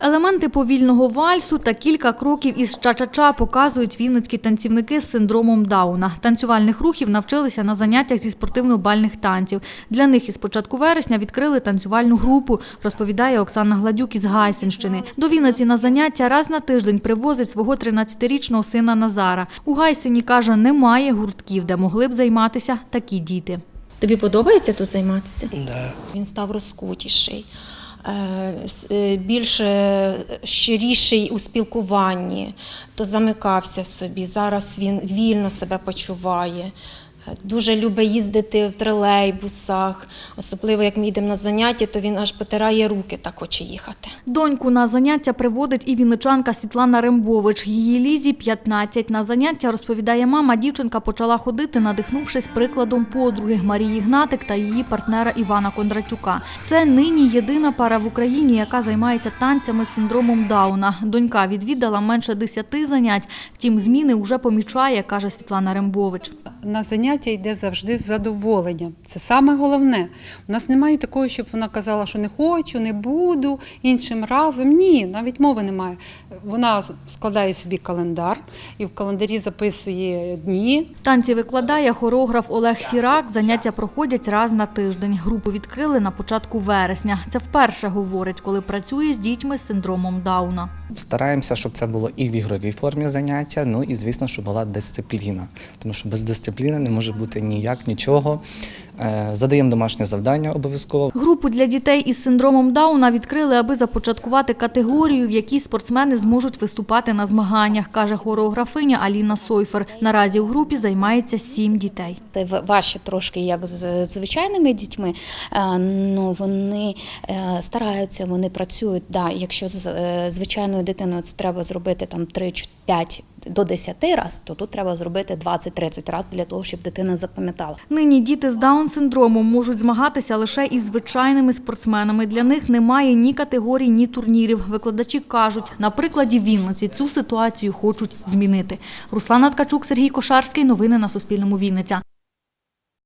Елементи повільного вальсу та кілька кроків із ча-ча-ча показують вінницькі танцівники з синдромом Дауна. Танцювальних рухів навчилися на заняттях зі спортивно-бальних танців. Для них із початку вересня відкрили танцювальну групу, розповідає Оксана Гладюк із Гайсинщини. До Вінниці на заняття раз на тиждень привозить свого 13-річного сина Назара. У Гайсині, каже, немає гуртків, де могли б займатися такі діти. Тобі подобається тут займатися? Да. Він став розкутіший, більш е, щиріший у спілкуванні, то замикався собі. Зараз він вільно себе почуває. Дуже любить їздити в тролейбусах, особливо як ми йдемо на заняття, то він аж потирає руки, так хоче їхати. Доньку на заняття приводить і вінничанка Світлана Рембович. Її Лізі 15. На заняття, розповідає мама, дівчинка почала ходити, надихнувшись прикладом подруги Марії Гнатик та її партнера Івана Кондратюка. Це нині єдина пара в Україні, яка займається танцями з синдромом Дауна. Донька відвідала менше 10 занять, втім зміни вже помічає, каже Світлана Рембович. на заняття йде завжди з задоволенням. Це саме головне. У нас немає такого, щоб вона казала, що не хочу, не буду іншим разом. Ні, навіть мови немає. Вона складає собі календар і в календарі записує дні. Танці викладає хореограф Олег Сірак. Заняття проходять раз на тиждень. Групу відкрили на початку вересня. Це вперше говорить, коли працює з дітьми з синдромом Дауна. Стараємося, щоб це було і в ігровій формі заняття, ну і звісно, щоб була дисципліна. Тому що без дисципліни не може бути ніяк нічого. Е, Задаємо домашнє завдання обов'язково. Групу для дітей із синдромом Дауна відкрили, аби започаткувати категорію, в якій спортсмени зможуть виступати на змаганнях, каже хореографиня Аліна Сойфер. Наразі у групі займається сім дітей. Це в- важче трошки, як з звичайними дітьми. Е, Ну вони е, стараються, вони працюють. Да, якщо з е, звичайною дитиною це треба зробити там 3-5 до 10 разів, то тут треба зробити 20-30 разів для того, щоб дитина запам'ятала. Нині діти з Даун-синдромом можуть змагатися лише із звичайними спортсменами. Для них немає ні категорій, ні турнірів. Викладачі кажуть, на прикладі Вінниці цю ситуацію хочуть змінити. Руслана Ткачук, Сергій Кошарський. Новини на Суспільному. Вінниця.